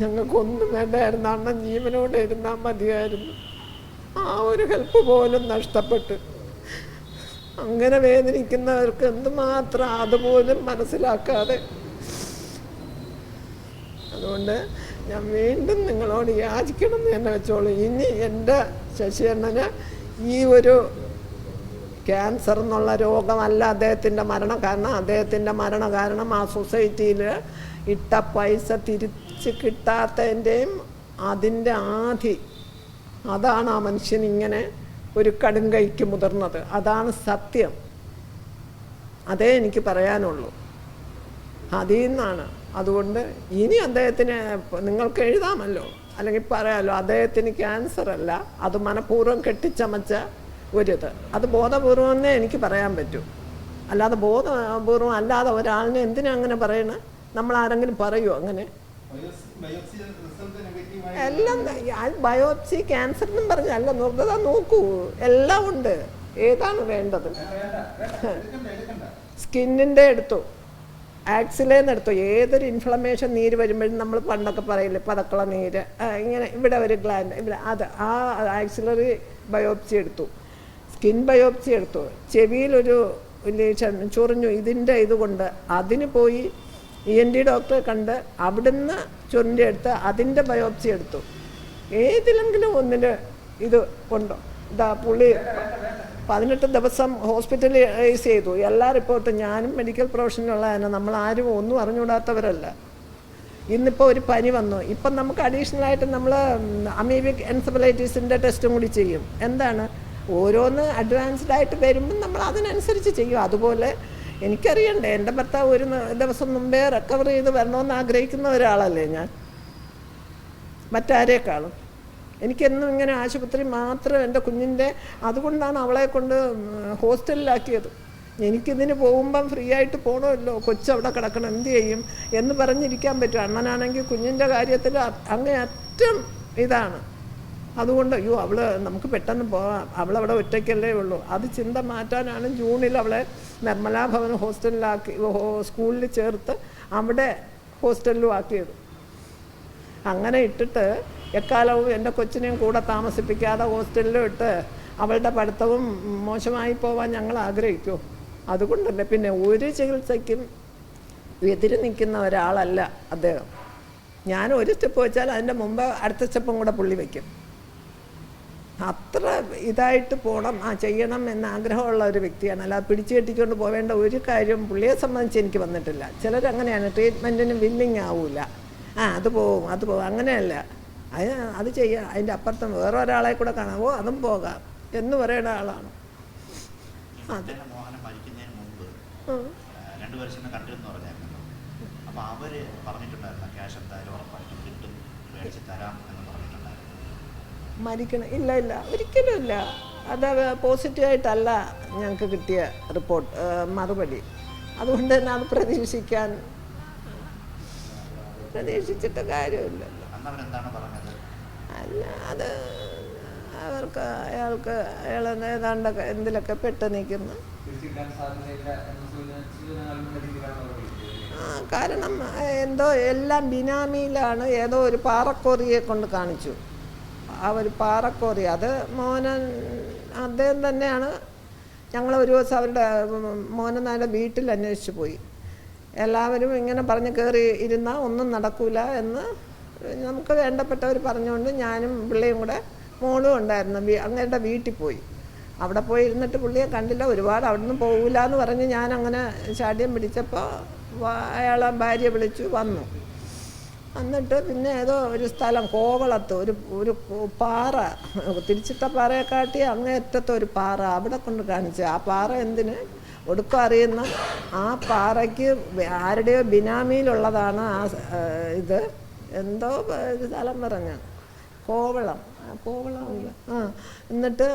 ഞങ്ങൾക്കൊന്നും വേണ്ടായിരുന്നു. അണ്ണൻ ജീവനോടെ ഇരുന്നാൽ മതിയായിരുന്നു. ആ ഒരു ഹെൽപ്പ് പോലും നഷ്ടപ്പെട്ട്. അങ്ങനെ വേദനിക്കുന്നവർക്ക് എന്തുമാത്രം അതുപോലും മനസ്സിലാക്കാതെ. അതുകൊണ്ട് ഞാൻ വീണ്ടും നിങ്ങളോട് യാചിക്കണം എന്ന് വെച്ചോളൂ. ഇനി എന്റെ ശശിയണ്ണന് ഈ ഒരു ക്യാൻസർ എന്നുള്ള രോഗമല്ല അദ്ദേഹത്തിന്റെ മരണ. കാരണം അദ്ദേഹത്തിന്റെ മരണ കാരണം ആ സൊസൈറ്റിയിൽ ഇട്ട പൈസ തിരിച്ച് കിട്ടാത്തതിന്റെയും അതിന്റെ ആധി. അതാണ് ആ മനുഷ്യൻ ഇങ്ങനെ ഒരു കടുങ്കൈക്ക് മുതിർന്നത്. അതാണ് സത്യം. അതേ എനിക്ക് പറയാനുള്ളൂ. അതിൽ നിന്നാണ്. അതുകൊണ്ട് ഇനി അദ്ദേഹത്തിന് നിങ്ങൾക്ക് എഴുതാമല്ലോ. അല്ലെങ്കിൽ പറയാമല്ലോ അദ്ദേഹത്തിന് ക്യാൻസർ അല്ല. അത് മനഃപൂർവം കെട്ടിച്ചമച്ച ഒരിത് അത് ബോധപൂർവമെന്നേ എനിക്ക് പറയാൻ പറ്റൂ. അല്ലാതെ ബോധപൂർവം അല്ലാതെ ഒരാളിനെ എന്തിനാ അങ്ങനെ പറയണേ? നമ്മൾ ആരെങ്കിലും പറയുമോ അങ്ങനെ? എല്ലാം ബയോപ്സി ക്യാൻസർ എന്നും പറഞ്ഞല്ല നിർദ്ദത നോക്കൂ. എല്ലാം ഉണ്ട്. ഏതാണ് വേണ്ടത്? സ്കിന്നിന്റെ എടുത്തു ആക്സിലേന്ന് എടുത്തു ഏതൊരു ഇൻഫ്ലമേഷൻ നീര് വരുമ്പോഴും നമ്മൾ പണ്ടൊക്കെ പറയില്ലേ പതക്കള നീര്. ഇങ്ങനെ ഇവിടെ ഒരു ഗ്ലാൻഡ് ഇവിടെ അത് ആ ആക്സിലറി ബയോപ്സി എടുത്തു. സ്കിൻ ബയോപ്സി എടുത്തു. ചെവിയിലൊരു ചൊറിഞ്ഞു. ഇതിന്റെ ഇതുകൊണ്ട് അതിന് പോയി ഇ എൻ ഡി ഡോക്ടറെ കണ്ട് അവിടുന്ന് ചൊറിന്റെ എടുത്ത് അതിന്റെ ബയോപ്സി എടുത്തു. ഏതിലെങ്കിലും ഒന്നിന് ഇത് ഉണ്ടോ ഇതാ പുള്ളി പതിനെട്ട് ദിവസം ഹോസ്പിറ്റലൈസ് ചെയ്തു. എല്ലാ റിപ്പോർട്ടും ഞാനും മെഡിക്കൽ പ്രൊഫഷനുള്ള നമ്മൾ ആരും ഒന്നും അറിഞ്ഞുകൂടാത്തവരല്ല. ഇന്നിപ്പോൾ ഒരു പനി വന്നു. ഇപ്പം നമുക്ക് അഡീഷണലായിട്ട് നമ്മൾ അമീബിക് എൻസഫലൈറ്റിസിന്റെ ടെസ്റ്റും കൂടി ചെയ്യും. എന്താണ്? ഓരോന്ന് അഡ്വാൻസ്ഡ് ആയിട്ട് വരുമ്പം നമ്മൾ അതിനനുസരിച്ച് ചെയ്യും. അതുപോലെ എനിക്കറിയണ്ടേ എന്റെ ഭർത്താവ് ഒരു ദിവസം മുമ്പേ റിക്കവർ ചെയ്ത് വരണമെന്ന് ആഗ്രഹിക്കുന്ന ഒരാളല്ലേ ഞാൻ? മറ്റാരേക്കാളും? എനിക്കെന്നും ഇങ്ങനെ ആശുപത്രി മാത്രം എന്റെ കുഞ്ഞിന്റെ അതുകൊണ്ടാണ് അവളെ കൊണ്ട് ഹോസ്റ്റലിലാക്കിയത്. എനിക്കിതിന് പോകുമ്പം ഫ്രീ ആയിട്ട് പോകണമല്ലോ കൊച്ചവിടെ കിടക്കണം എന്ത് ചെയ്യും എന്ന് പറഞ്ഞിരിക്കാൻ പറ്റും. അണ്ണനാണെങ്കിൽ കുഞ്ഞിന്റെ കാര്യത്തിൽ അ- അങ്ങേ അറ്റം ഇതാണ്. അതുകൊണ്ട് അയ്യോ അവൾ നമുക്ക് പെട്ടെന്ന് പോവാം അവളവിടെ ഒറ്റയ്ക്കല്ലേ ഉള്ളൂ. അത് ചിന്ത മാറ്റാനാണ് ജൂണിൽ അവളെ നിർമ്മലാ ഭവൻ ഹോസ്റ്റലിലാക്കി സ്കൂളിൽ ചേർത്ത് അവിടെ ഹോസ്റ്റലിലും ആക്കിയത്. അങ്ങനെ ഇട്ടിട്ട് എക്കാലവും എന്റെ കൊച്ചിനെയും കൂടെ താമസിപ്പിക്കാതെ ഹോസ്റ്റലിലും ഇട്ട് അവളുടെ പഠിത്തവും മോശമായി പോവാൻ ഞങ്ങൾ ആഗ്രഹിക്കൂ. അതുകൊണ്ടല്ലേ പിന്നെ ഒരു ചികിത്സയ്ക്കും എതിര് നിൽക്കുന്ന ഒരാളല്ല അദ്ദേഹം. ഞാൻ ഒരു സ്റ്റെപ്പ് വെച്ചാൽ അതിന്റെ മുമ്പ് അടുത്ത സ്റ്റെപ്പും കൂടെ പുള്ളി വയ്ക്കും. അത്ര ഇതായിട്ട് പോകണം ആ ചെയ്യണം എന്ന ആഗ്രഹമുള്ള ഒരു വ്യക്തിയാണ്. അല്ലാതെ പിടിച്ചു കെട്ടിക്കൊണ്ട് പോവേണ്ട ഒരു കാര്യം പുള്ളിയെ സംബന്ധിച്ച് എനിക്ക് വന്നിട്ടില്ല. ചിലരങ്ങനെയാണ് ട്രീറ്റ്മെന്റിന് വില്ലിങ് ആവില്ല ആ അത് പോവും അത് പോവും. അങ്ങനെയല്ല. അത് അത് ചെയ്യാം അതിന്റെ അപ്പുറത്തും വേറെ ഒരാളെ കൂടെ കാണാവോ അതും പോകാം എന്ന് പറയുന്ന ആളാണ്. അതെ. ഉം. വർഷം കണ്ടിരുന്നു അപ്പോൾ അവർ പറഞ്ഞിട്ടുണ്ടായിരുന്നു ക്യാഷ് എന്തായാലും ഉറപ്പായിട്ടും കിട്ടും മേടിച്ച് തരാം എന്ന് പറഞ്ഞിട്ടുണ്ടായിരുന്നു മരിക്കണം. ഇല്ല ഇല്ല. ഒരിക്കലും ഇല്ല. അത് പോസിറ്റീവായിട്ടല്ല ഞങ്ങൾക്ക് കിട്ടിയ റിപ്പോർട്ട് മറുപടി. അതുകൊണ്ട് തന്നെ അത് പ്രതീക്ഷിക്കാൻ പ്രതീക്ഷിച്ചിട്ട് കാര്യമില്ലല്ലോ. പറഞ്ഞത്? അല്ല അത് അവർക്ക് അയാൾക്ക് അയാൾ ഏതാണ്ടൊക്കെ എന്തിലൊക്കെ പെട്ട് നിൽക്കുന്നു. ആ, കാരണം എന്തോ എല്ലാം ബിനാമിയിലാണ് ഏതോ ഒരു പാറക്കോറിയെ കൊണ്ട് കാണിച്ചു. ആ ഒരു പാറക്കോറി. അത് മോനൻ അദ്ദേഹം തന്നെയാണ് ഞങ്ങൾ ഒരു ദിവസം അവരുടെ മോനൻ നായുടെ വീട്ടിൽ അന്വേഷിച്ചു പോയി. എല്ലാവരും ഇങ്ങനെ പറഞ്ഞ് കയറി ഇരുന്നാൽ ഒന്നും നടക്കൂല എന്ന് നമുക്ക് വേണ്ടപ്പെട്ടവർ പറഞ്ഞുകൊണ്ട് ഞാനും പിള്ളയും കൂടെ മോളും ഉണ്ടായിരുന്നു അങ്ങേരുടെ വീട്ടിൽ പോയി. അവിടെ പോയി ഇരുന്നിട്ട് പുള്ളിയെ കണ്ടില്ല ഒരുപാട് അവിടെ നിന്ന് പോകില്ല എന്ന് പറഞ്ഞ് ഞാൻ അങ്ങനെ ചാടിയം പിടിച്ചപ്പോൾ അയാളെ ഭാര്യ വിളിച്ചു വന്നു. എന്നിട്ട് പിന്നെ ഏതോ ഒരു സ്ഥലം കോവളത്ത് ഒരു ഒരു പാറ തിരിച്ചിട്ട പാറയെ കാട്ടി അങ്ങേറ്റത്തെ ഒരു പാറ അവിടെ കൊണ്ട് കാണിച്ചു. ആ പാറ എന്തിന്? ഒടുക്കം അറിയുന്ന ആ പാറയ്ക്ക് ആരുടെയോ ബിനാമിയിലുള്ളതാണ് ആ ഇത്. എന്തോ സ്ഥലം പറഞ്ഞു. കോവളം. കോവളം. ആ എന്നിട്ട്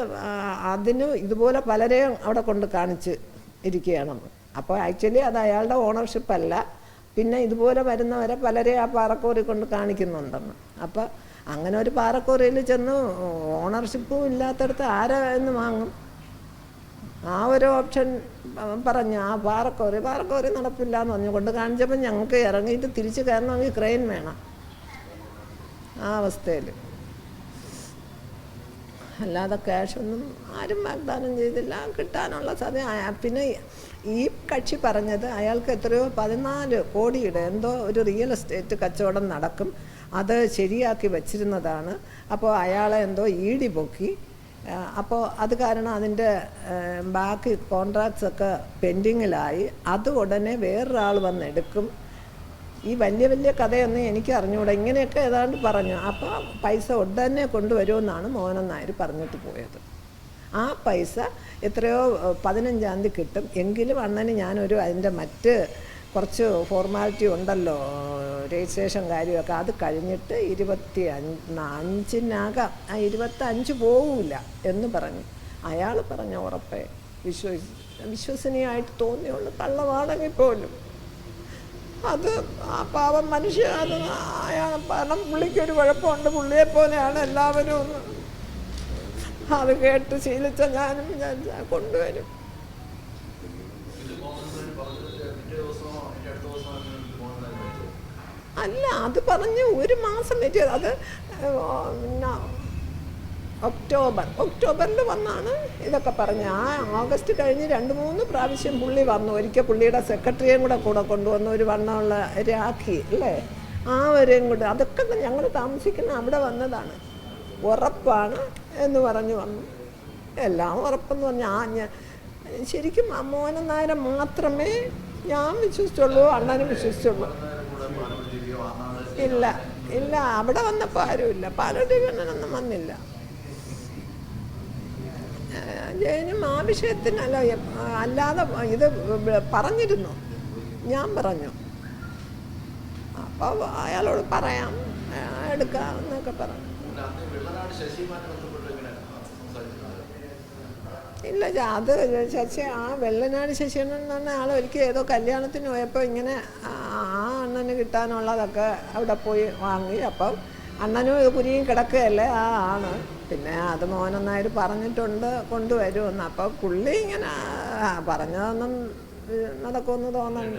അതിന് ഇതുപോലെ പലരെയും അവിടെ കൊണ്ട് കാണിച്ച് ഇരിക്കുകയാണ്. അപ്പോൾ ആക്ച്വലി അത് അയാളുടെ ഓണർഷിപ്പല്ല. പിന്നെ ഇതുപോലെ വരുന്നവരെ പലരെ ആ പാറക്കോറി കൊണ്ട് കാണിക്കുന്നുണ്ടെന്ന്. അപ്പോൾ അങ്ങനെ ഒരു പാറക്കോറിയിൽ ചെന്ന് ഓണർഷിപ്പും ഇല്ലാത്തടത്ത് ആരാ എന്ന് വാങ്ങും. ആ ഒരു ഓപ്ഷൻ പറഞ്ഞു ആ പാറക്കോറി പാറക്കോറി നടപ്പില്ല എന്ന് പറഞ്ഞു കൊണ്ട് കാണിച്ചപ്പോൾ ഞങ്ങൾക്ക് ഇറങ്ങിയിട്ട് തിരിച്ച് കയറണമെങ്കിൽ ക്രെയിൻ വേണം. ആ അവസ്ഥയിൽ അല്ലാതെ ക്യാഷൊന്നും ആരും വാഗ്ദാനം ചെയ്തില്ല. കിട്ടാനുള്ള സാധ്യത പിന്നെ ഈ കക്ഷി പറഞ്ഞത് അയാൾക്ക് എത്രയോ പതിനാല് കോടിയുടെ എന്തോ ഒരു റിയൽ എസ്റ്റേറ്റ് കച്ചവടം നടക്കും. അത് ശരിയാക്കി വച്ചിരുന്നതാണ്. അപ്പോൾ അയാളെ എന്തോ ഈടി പൊക്കി. അപ്പോൾ അത് കാരണം അതിന്റെ ബാക്കി കോൺട്രാക്ട്സ് ഒക്കെ പെൻഡിങ്ങിലായി. അത് ഉടനെ വേറൊരാൾ വന്നെടുക്കും ഈ വലിയ വലിയ കഥയൊന്നും എനിക്ക് അറിഞ്ഞുകൂടാ ഇങ്ങനെയൊക്കെ ഏതാണ്ട് പറഞ്ഞു. അപ്പോൾ പൈസ ഉടനെ കൊണ്ടുവരുമെന്നാണ് മോഹനൻ നായർ പറഞ്ഞിട്ട് പോയത്. ആ പൈസ എത്രയോ പതിനഞ്ചാം തീയതി കിട്ടും. എങ്കിലും അണ്ണന് ഞാനൊരു അതിന്റെ മറ്റ് കുറച്ച് ഫോർമാലിറ്റി ഉണ്ടല്ലോ രജിസ്ട്രേഷൻ കാര്യമൊക്കെ. അത് കഴിഞ്ഞിട്ട് ഇരുപത്തി അഞ്ച് അഞ്ചിനകം ആ ഇരുപത്തഞ്ച് പോവില്ല എന്ന് പറഞ്ഞു. അയാൾ പറഞ്ഞ ഉറപ്പേ വിശ്വസി വിശ്വസനീയമായിട്ട് തോന്നിയുള്ളൂ കള്ളമാണെങ്കിൽ പോലും. അത് ആ പാവം മനുഷ്യ അത് പണം പുള്ളിക്കൊരു കുഴപ്പമുണ്ട്. പുള്ളിയെ പോലെയാണ് എല്ലാവരും ഒന്ന് അത് കേട്ട് ശീലിച്ച ഞാനും ഞാൻ കൊണ്ടുവരും. അല്ല അത് പറഞ്ഞ് ഒരു മാസം പറ്റിയത് അത് ഒക്ടോബർ. ഒക്ടോബറിൽ വന്നാണ് ഇതൊക്കെ പറഞ്ഞത്. ആ ഓഗസ്റ്റ് കഴിഞ്ഞ് രണ്ട് മൂന്ന് പ്രാവശ്യം പുള്ളി വന്നു. ഒരിക്കൽ പുള്ളിയുടെ സെക്രട്ടറിയും കൂടെ കൂടെ കൊണ്ടുവന്നു ഒരു വണ്ണമുള്ള രാഖി അല്ലേ? ആ വരെയും കൂടെ. അതൊക്കെ ഞങ്ങൾ താമസിക്കുന്ന അവിടെ വന്നതാണ്. ഉറപ്പാണ് എന്ന് പറഞ്ഞു വന്നു. എല്ലാം ഉറപ്പെന്ന് പറഞ്ഞാൽ ആ ഞാൻ ശരിക്കും മോഹനൻ നായരെ മാത്രമേ ഞാൻ വിശ്വസിച്ചുള്ളൂ അണ്ണനും വിശ്വസിച്ചുള്ളൂ. ഇല്ല ഇല്ല. അവിടെ വന്നപ്പോൾ ആരുമില്ല. പാലടിവണ്ണനൊന്നും വന്നില്ല. ഏഹ് ജയനും ആ വിഷയത്തിനല്ല എ- അല്ലാതെ ഇത് പറഞ്ഞിരുന്നു. ഞാൻ പറഞ്ഞു. അപ്പോൾ അയാളോട് പറയാം എടുക്കാം എന്നൊക്കെ പറഞ്ഞു. ഇല്ല അത് ശശി ആ വെള്ളനാട് ശശിയണ്ണൻ എന്ന് പറഞ്ഞ ആൾ ഒരിക്കൽ ഏതോ കല്യാണത്തിന് പോയപ്പോൾ ഇങ്ങനെ ആ അണ്ണന് കിട്ടാനുള്ളതൊക്കെ അവിടെ പോയി വാങ്ങി. അപ്പം അണ്ണനും ഇത് കുരിയും കിടക്കുകയല്ലേ? ആ ആണ്. പിന്നെ അത് മോനൊന്നായിട്ട് പറഞ്ഞിട്ടുണ്ട് കൊണ്ടുവരുമെന്ന്. അപ്പോൾ പുള്ളി ഇങ്ങനെ പറഞ്ഞതൊന്നും നടക്കുമെന്ന് തോന്നുന്നുണ്ട്